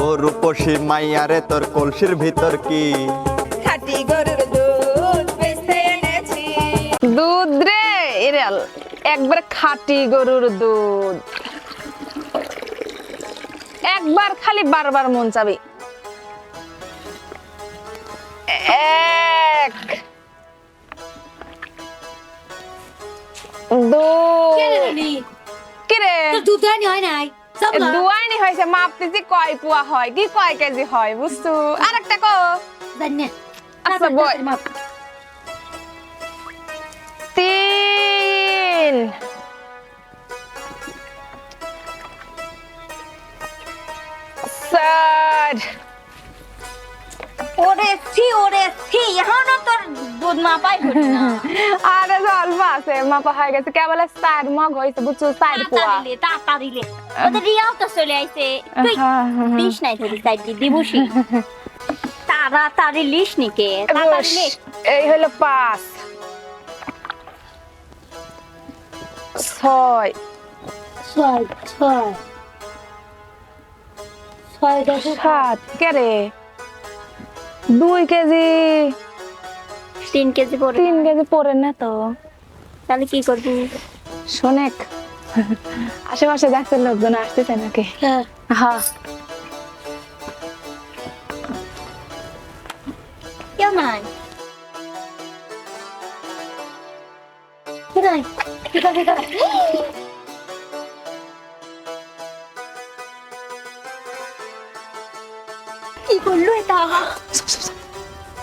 ও রূপসী মাইয়ারে তোর কলসির ভিতর কি? খাটি গরুর দুধ বেচতে এনেছি। দুধ রে এরাল একবার খাঁটি গরুর দুধ। একবার খালি বারবার মন চাবি। এক। দুই কিরে দুধ আনি হয় নাই। দুয়াইনি হয়েছে মাপতেছি কয় পুয়া হয় কি কয় কেজি হয় বুঝছ? আর একটা কো জানি আচ্ছা বই তিন। চার। ওরে সি ওরে সি এখনও তোর দুধ মা পাই হলি না। আরে অল্প আছে মাপা হয়ে গেছে। কেবল চার মগ হয়েছে বুঝছ? চার পুয়া। তাড়াতাড়ি তাড়াতাড়ি ওদের রিয়াও তো চলে আইছে। তুই। দিস নাই ধরি সাইড দি দিবসি তাড়াতাড়ি লিস নিকে তাড়াতাড়ি এই হলো পাঁচ। ছয়। ছয় ছয়। ছয় দশ সাত। কে রে? দুই কেজি। তিন কেজি পরে তিন কেজি পরে না তো। তাহলে কি করবি? শোনেক। আশেপাশে দেখছে লোকজন আসতেছে নাকি? হ্যাঁ। হ্যাঁ কেউ নাই। কেউ নাই? কি করল এটা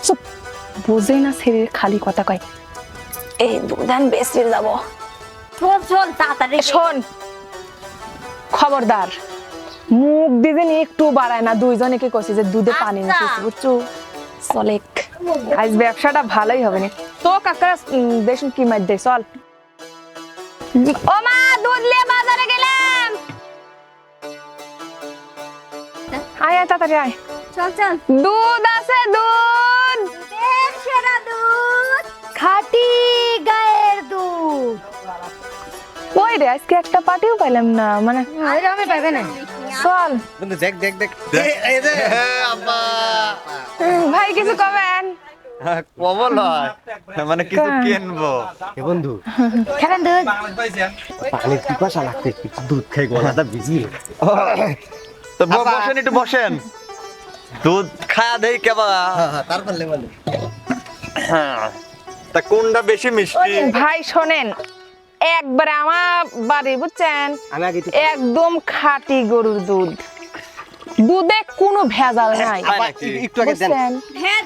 চুপ বুঝেই না শরীর খালি কথা কয়। এই দুধান বেসির যাব। চল চল তাড়াতাড়ি। শোন। খবরদার মুখ দিদিন একটু বাড়ায় না দুইজনে কি করছি যে দুধে পানি আচ্ছা। মিশিয়েছি বুঝছ? চলেক। আজ ব্যবসাটা ভালোই হবে না। তো কাকা দেখুন কি মার দে চল। ও মা দুধ নিয়ে বাজারে গেলাম। আয় আয় তাড়াতাড়ি আয়। চল চল। দুধ আছে দুধ। দুধের সেরা দুধ। খাঁটি গায়ের দুধ। ওই রে আজকে একটা পাটিও পাইলাম না মানে আমি পাবে না। চল। বন্ধু দেখ দেখ দেখ। এই যে। আব্বা। ভাই কিছু কবেন কবল হয়। মানে কিছু কিনবো। এ বন্ধু। খাবেন দুধ। পানির পিপাসা লাগছে দুধ খাই গলাটা ভিজি তো বসেন একটু বসেন। দুধ খায়া দেই কেবা তারপর লেবল তা কোনটা বেশি মিষ্টি? ভাই শোনেন একবারে আমার বাড়ি বুঝছেন? একদম খাঁটি গরুর দুধ। দুধে কোনো ভেজাল নাই। একটু আগে দেন।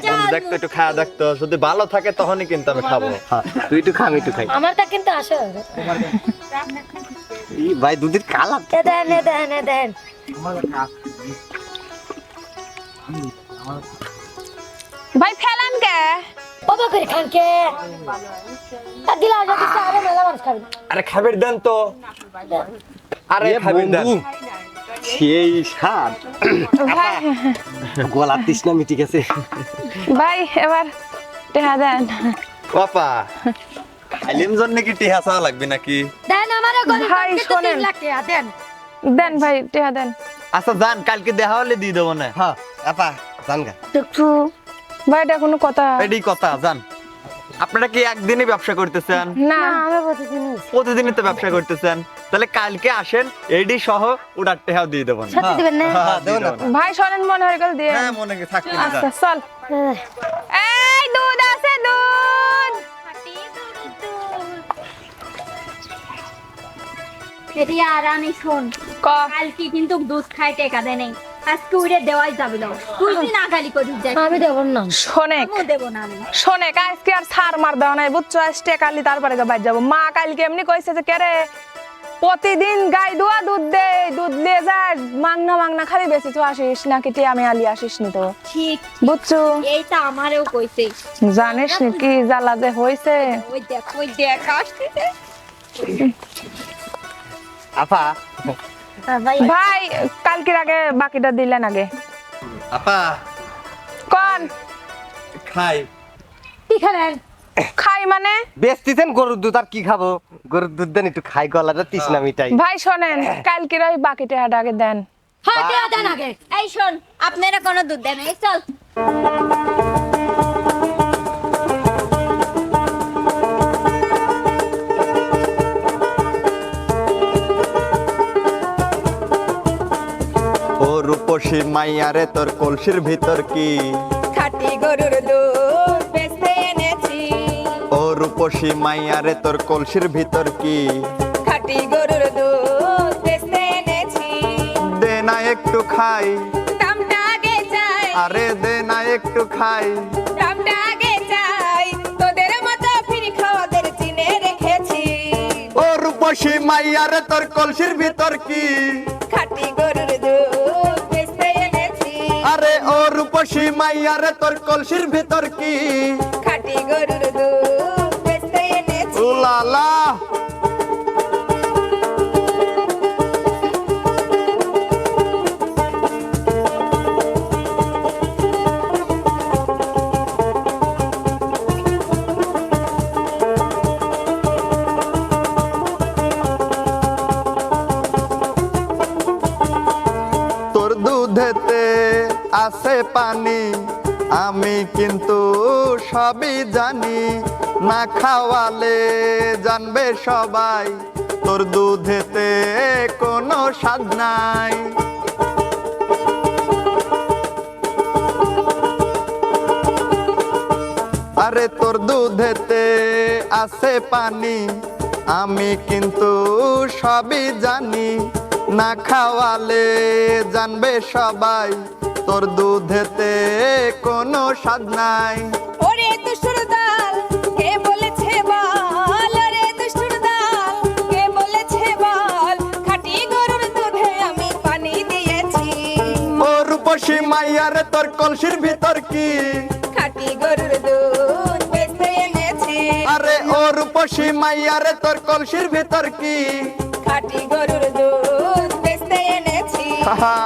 বন্ধু, দেখতো একটু খায়া দেখতো যদি ভালো থাকে তখনই কিন্তু আমি খাব। হ্যাঁ, তুই একটু খা আমি একটু খাই। আমারটা কিন্তু আসে ভাই দুধের কালা দেন দেন দেন। ভাই ফেলান কে? বাবা করে খান কে? দিলা যদি আরে মেলা মানুষ খাবে। আরে খাবার দেন তো। আরে এ দেন। সেই স্বাদ। গলা তৃষ্ণা মিটি গেছে। ভাই এবার টেহা দেন। বাপা। খাইলিম জন্য কি টিহা চাওয়া লাগবে নাকি? দেন আমারে গরিব ভাই, শোনেন। দেন ভাই টেহা দেন। আচ্ছা যান কালকে দেখা হলে দিয়ে দেবো না। হ্যাঁ। আপা জানগা দেখছ? ভাই এটা কোনো কথা। এটাই কথা যান আপনারা কি একদিনই ব্যবসা করতেছেন? না আমি প্রতিদিন প্রতিদিনই তো ব্যবসা করতেছেন। তাহলে কালকে আসেন এডি সহ উড়ার টেহাও দিয়ে দেবো। না সত্যি দিবেন না? হ্যাঁ, দিয়ে দেবো না। দেবো না। ভাই শোনেন মনে হয় করে দিয়ে হ্যাঁ মনে কি থাকতে আচ্ছা চল। এই দুধ আছে দুধ! এটি আর আমি শোন কালকে কিন্তু দুধ খাই টেকা দেয় নাই। আজকে উড়ে দেওয়াই যাবে না। তুই না করিস যাই। আমি দেব না। শোনেক। দেব না আমি। শোনে আজকে আর সার মার দেওয়া নাই। বুঝছ আজকে কালি তারপরে বাইর যাব। মা কালকে এমনি কইছে যে কেরে প্রতিদিন গাই দুয়া দুধ দে দুধ দিয়ে যায় মাংনা মাংনা খালি বেশি তো আসিস নাকি তে আমি আলি আসিস নি তো? ঠিক বুঝছ? এইটা আমারেও কইছে। জানিস নি কি জ্বালা যে হইছে? ওই দেখ ওই দেখ আপা ভাই কালকের আগে বাকিটা দিলেন আগে। আপা। কন? খাই। কি খাবেন খাই মানে? বেচতেছেন গরুর দুধ আর কি খাব? গরুর দুধ দেন একটু খাই গলাটা তৃষ্ণা মিটাই। ভাই শোনেন কালকের ওই বাকি টাকাটা আগে দেন। হ্যাঁ দেন আগে। এই শোন আপনারা কোনো দুধ দেন এই চল। রূপসী মাইয়ারে তোর কলসির ভিতর কি? খাটি গরুর দুধ বেচতে এনেছি। ও রূপসী মাইয়ারে তোর কলসির ভিতর কি? খাটি গরুর দুধ বেচতে এনেছি। দে না একটু খাই। দামটা আগে চাই। আরে দে না একটু খাই। দামটা আগে চাই। তোদের মতো ফিরি খাওয়াদের চিনে রেখেছি। ও রূপসী মাইয়ারে তোর কলসির ভিতর কি? খাটি গরুর আরে ও রূপসী মাইয়ারে তোর কলসির ভিতর কি? খাটি গরুর দুধ বেচতে এনেছি। উলালা। কিন্তু সবই জানি, না খাওয়ালে জানবে সবাই, তোর দুধেতে কোনো স্বাদ নাই। আরে তোর দুধেতে আছে পানি, আমি কিন্তু সবই জানি, না খাওয়ালে জানবে সবাই তোর দুধেতে কোনো স্বাদ নাই। ওরে দুষ্টুর দল কে বলেছে বল? ওরে দুষ্টুর দল কে বলেছে বল? খাটি গরুর দুধে আমি পানি দিয়েছি। ও রূপসী মাইয়ারে তোর কলসির ভিতর কি? খাটি গরুর দুধ এনেছি। আরে ও রূপসী মাইয়ারে তোর কলসির ভিতর কি? খাটি গরুর দুধ এনেছি। হাহা।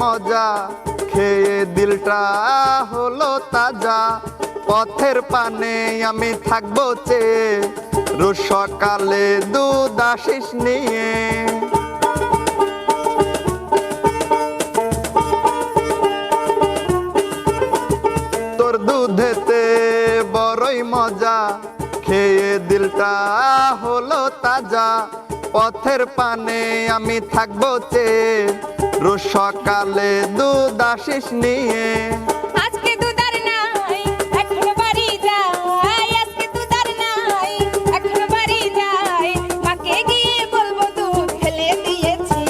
মজা, খেয়ে দিলটা হলো তাজা। পথের পানে আমি থাকব চেয়ে রোজ সকালে দুধ আসিস নিয়ে। তোর দুধেতে বড়ই মজা, খেয়ে দিলটা হলো তাজা। পথের পানে আমি থাকব চেয়ে রোজ সকালে দুধ আসিস নিয়ে। আজকে দুধার নাই এখন বাড়ি যাই। আজকে দুধার নাই এখন বাড়ি যাই। মাকে গিয়ে বলব দুধ ফেলে দিয়েছি।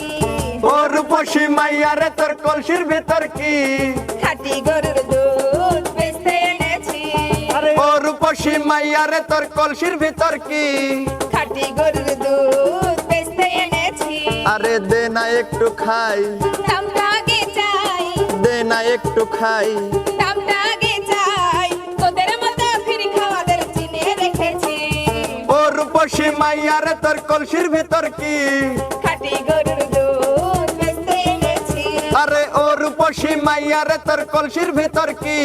ওর পশি মাইয়ারে তোর কলসির ভিতর কি? খাটি গরুর দুধ বেচতে এনেছি। ওর পশি মাইয়ারে তোর কলসির ভিতর কি? খাটি গরুর দুধ আরে দে না একটু খাই। দামটা আগে চাই। দে না একটু খাই। দামটা আগে চাই। তোদের মতো ফিরি খাওয়াদের চিনে রেখেছি। ওর পশি মাইয়ারে তোর কলসির ভিতর কি? খাটি গরুর দুধ বেচতে এনেছি। আরে পশি মাইয়ারে তোর কলসির ভিতর কি?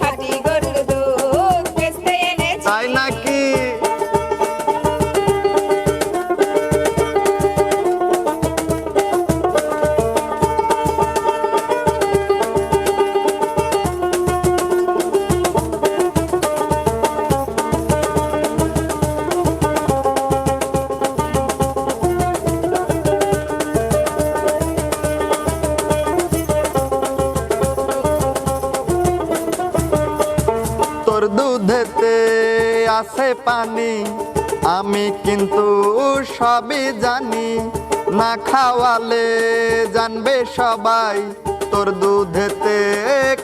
খাটি গরুর দুধ বেচতে এনেছি। তাই নাকি দুধেতে আছে পানি, আমি কিন্তু সবই জানি। না খাওয়ালে জানবে সবাই, তোর দুধেতে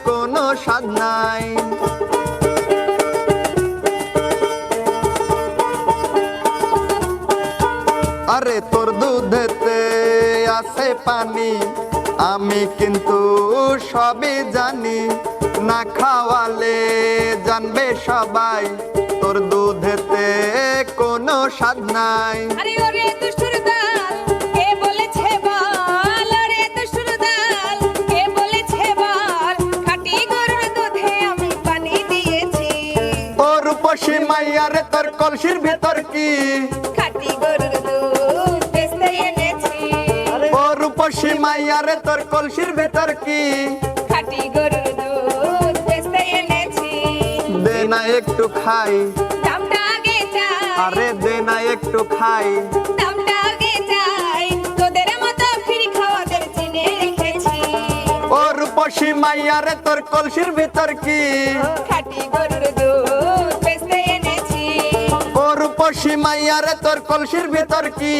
কোনো স্বাদ নাই। আরে তোর দুধেতে আছে পানি, আমি কিন্তু সবই জানি। না খাওয়ালে জানবে সবাই তোর দুধেতে কোনো স্বাদ নাই। আরে ওরে দুষ্টুর দাল কে বলেছে বল? ওরে দুষ্টুর দাল কে বলেছে বল? খাঁটি গরুর দুধে আমি পানি দিয়েছি। ও রূপসী মাইয়ারে তোর কলসির ভেতর কি? খাঁটি গরুর দুধ বেচতে এনেছি। ও রূপসী মাইয়ারে তোর কলসির ভেতর কি? দে না একটু খাই। দামটা আগে চাই। আরে দে না একটু খাই। দামটা আগে চাই। তোদের মতো ফিরি খাওয়াদের চিনে রেখেছি। ও রূপসী মাইয়ারে তোর কলসির ভেতর কি? খাঁটি গরুর দুধ বেচতে এনেছি। ও রূপসী মাইয়ারে তোর কলসির ভেতর কি?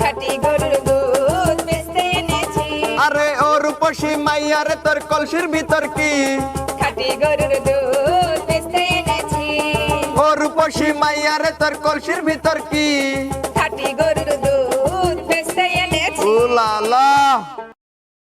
খাঁটি গরুর দুধ বেচতে এনেছি। আরে ও রূপসী মাইয়ারে তোর কলসির ভিতর কি? খাঁটি গরুর দুধ রূপসী মাইয়ারে তোর কলসির ভিতর কি? খাটি গরুর দুধ বেচতে এনেছি। ও লা লা